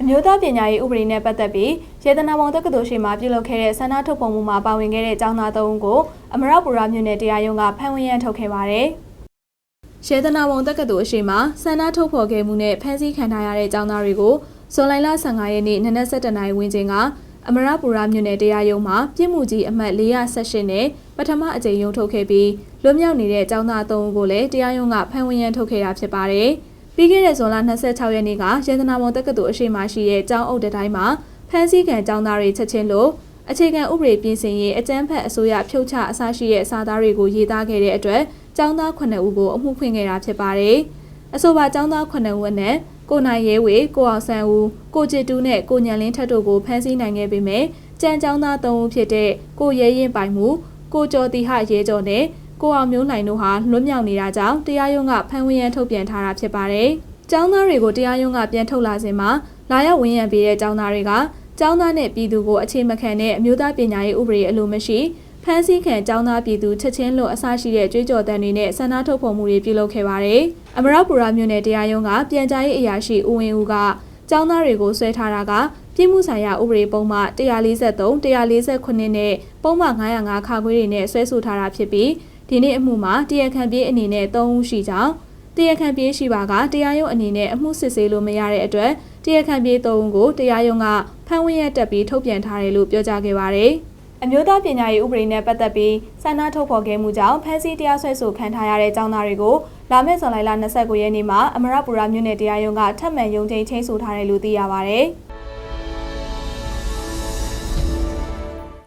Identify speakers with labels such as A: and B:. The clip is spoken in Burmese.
A: အမျိုးသားပညာရေးဥပဒေနဲ့ပတ်သက်ပြီးရေတနာပုံတက္ကသိုလ်ရှိမှပြုလုပ်ခဲ့တဲ့ဆန္ဒထုတ်ဖော်မှုမှာပါဝင်ခဲ့တဲ့ကျောင်းသား၃ဦးကိုအမရပူရမြို့နယ်တရားရုံးကဖမ်းဝရမ်းထုတ်ခဲ့ပါတယ်။ရေတနာပုံတက္ကသိုလ်ရှိမှဆန္ဒထုတ်ဖော်ခဲ့မှုနဲ့ဖမ်းဆီးခံထားရတဲ့ကျောင်းသားတွေကိုဇွန်လ15ရက်နေ့နနက်7:00နာရီဝန်းကျင်ကအမရပူရမြို့နယ်တရားရုံးမှာပြည်မှုကြီးအမှတ်418နဲ့ပထမအကြိမ်ရုံးထုတ်ခဲ့ပြီးလွတ်မြောက်နေတဲ့ကျောင်းသား၃ဦးကိုလည်းတရားရုံးကဖမ်းဝရမ်းထုတ်ခဲ့တာဖြစ်ပါတယ်။ ပြီးခဲ့တဲ့ဇွန်လ26ရက်နေ့ကရန်သနာမောင်တက္ကသိုလ်အရှိမရှိရဲ့ကျောင်းအုပ်တတိုင်းမှာဖမ်းဆီးခံကျောင်းသားတွေချက်ချင်းလို့အခြေခံဥပဒေပြင်ဆင်ရေးအကြမ်းဖက်အစိုးရဖြုတ်ချအစရှိတဲ့စာသားတွေကိုရေးသားခဲ့တဲ့အတွက်ကျောင်းသား9ဦးကိုအမှုဖွင့်ခဲ့တာဖြစ်ပါတယ်။အဆိုပါကျောင်းသား9ဦးနဲ့ကိုနိုင်ရဲဝေကိုအောင်ဆန်းဦးကိုကျစ်တူးနဲ့ကိုညံလင်းထက်တို့ကိုဖမ်းဆီးနိုင်ခဲ့ပေမဲ့ကြံကျောင်းသား3ဦးဖြစ်တဲ့ကိုရဲရင်ပိုင်မှုကိုကျော်တီဟရဲကျော်နဲ့ ကိုအောင်မျိုးနိုင်တို့ဟာလွတ်မြောက်နေတာကြောင့်တရားရုံးကဖမ်းဝရမ်းထုတ်ပြန်ထားတာဖြစ်ပါတယ်။ကျောင်းသားတွေကိုတရားရုံးကပြန်ထုတ်လာစဉ်မှာလာရောက်ဝင်ရန်ပေးတဲ့ကျောင်းသားတွေကကျောင်းသားနဲ့ပြည်သူကိုအခြေမခံတဲ့အမျိုးသားပညာရေးဥပဒေအလိုမရှိဖမ်းဆီးခံကျောင်းသားပြည်သူချက်ချင်းလွတ်အစရှိတဲ့ကြွေးကြော်တမ်းတွေနဲ့ဆန္ဒထုတ်ဖော်မှုတွေပြုလုပ်ခဲ့ပါတယ်။အမရပူရမြို့နယ်တရားရုံးကပြန်ကြားရေးအရာရှိဦးဝင်းဦးကကျောင်းသားတွေကိုဆွဲထားတာကပြည်မှုဆိုင်ရာဥပဒေပုံမှ143 148နဲ့ပုံမှ905ခါခွေးတွေနဲ့ဆွဲဆိုထားတာဖြစ်ပြီး ဒီနေ့အမှုမှာတရားခံပြေးအနေနဲ့3ဦးရှိကြောင်းတရားခံပြေးရှိပါကတရားရုံးအနေနဲ့အမှုစစ်ဆေးလို့မရတဲ့အတွက်တရားခံပြေး3ဦးကိုတရားရုံးကဖမ်းဝရတက်ပြီးထုတ်ပြန်ထားတယ်လို့ပြောကြားခဲ့ပါတယ်။အမျိုးသားပညာရေးဥပဒေနဲ့ပတ်သက်ပြီးဆန္ဒထုတ်ဖော်ခဲ့မှုကြောင့်ဖမ်းဆီးတရားစွဲဆိုခံထားရတဲ့ကျောင်းသားတွေကိုလာမယ့်ဇွန်လ29ရက်နေ့မှာအမရပူရမြို့နယ်တရားရုံးကထပ်မံရုံးချိန်ချင်းဆိုထားတယ်လို့သိရပါဗျ။